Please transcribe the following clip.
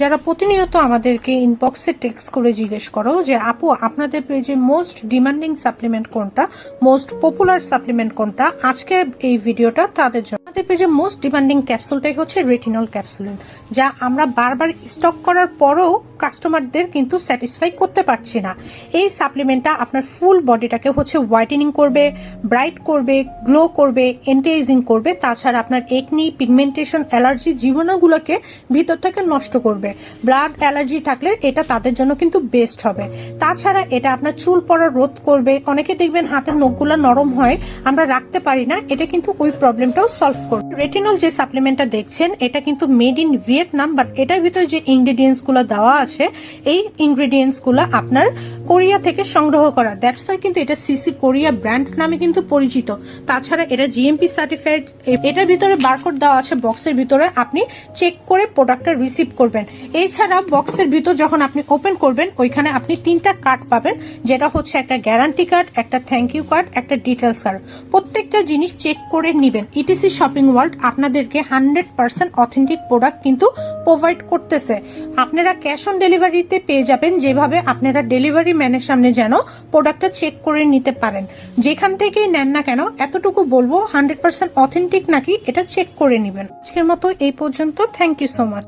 যারা প্রতিনিয়ত আমাদেরকে ইনবক্সে টেক্সট করে জিজ্ঞেস করো যে, আপু, আপনাদের পেজে মোস্ট ডিমান্ডিং সাপ্লিমেন্ট কোনটা? মোস্ট পপুলার সাপ্লিমেন্ট কোনটা? আজকে এই ভিডিওটা তাদের জন্য। আমাদের পেজে মোস্ট ডিমান্ডিং ক্যাপসুলটাই হচ্ছে রেটিনল ক্যাপসুলিন যা আমরা বারবার স্টক করার পরও কাস্টমারদের কিন্তু স্যাটিসফাই করতে পারছি না। এই সাপ্লিমেন্টটা আপনার ফুল বডিটাকে হচ্ছে হোয়াইটেনিং করবে ব্রাইট করবে গ্লো করবে এন্টিএজিং করবে, তাছাড়া আপনার একনি পিগমেন্টেশন অ্যালার্জি জীবাণুগুলোকে ভিতর থেকে নষ্ট করবে। ব্লাড অ্যালার্জি থাকলে এটা তাদের জন্য কিন্তু বেস্ট হবে। তাছাড়া এটা আপনার চুল পড়া রোধ করবে। অনেকে দেখবেন হাতের নখগুলো নরম হয়, আমরা রাখতে পারি না, এটা কিন্তু ওই প্রবলেমটাও সলভ করবে। রেটিনল যে সাপ্লিমেন্টটা দেখছেন, এটা কিন্তু মেড ইন ভিয়েতনাম বাট এটার ভিতরে যে ইনগ্রেডিয়েন্টসগুলো দেওয়া আছে, এই ইনগ্রেডিয়েন্টসগুলো আপনার কোরিয়া থেকে সংগ্রহ করা। দ্যাটস ওয়াই কিন্তু এটা সিসি কোরিয়া ব্র্যান্ড নামে কিন্তু পরিচিত। তাছাড়া এটা জিএমপি সার্টিফাইড এটার ভিতরে বারকোড দেওয়া আছে বক্সের ভিতরে আপনি চেক করে প্রোডাক্টটা রিসিভ করবেন। এছাড়া বক্সের ভিতর যখন আপনি ওপেন করবেন, ওইখানে আপনি তিনটা কার্ড পাবেন, যেটা হচ্ছে একটা গ্যারান্টি কার্ড একটা থ্যাংক ইউ কার্ড একটা ডিটেলস কার্ড প্রত্যেকটা জিনিস চেক করে নিবেন। ইটিসি শপিং ওয়ার্ল্ড আপনাদেরকে হান্ড্রেড পার্সেন্ট অথেন্টিক প্রোডাক্ট কিন্তু প্রোভাইড করতেছে। আপনারা ক্যাশ অন ডেলিভারিতে পেয়ে যাবেন যেভাবে আপনারা ডেলিভারি ম্যানের সামনে যেন প্রোডাক্টটা চেক করে নিতে পারেন। যেখান থেকেই নেন না কেন, এতটুকু বলব হান্ড্রেড পার্সেন্ট অথেন্টিক নাকি, এটা চেক করে নিবেন। আজকের মতো এই পর্যন্ত থ্যাংক ইউ সো মাচ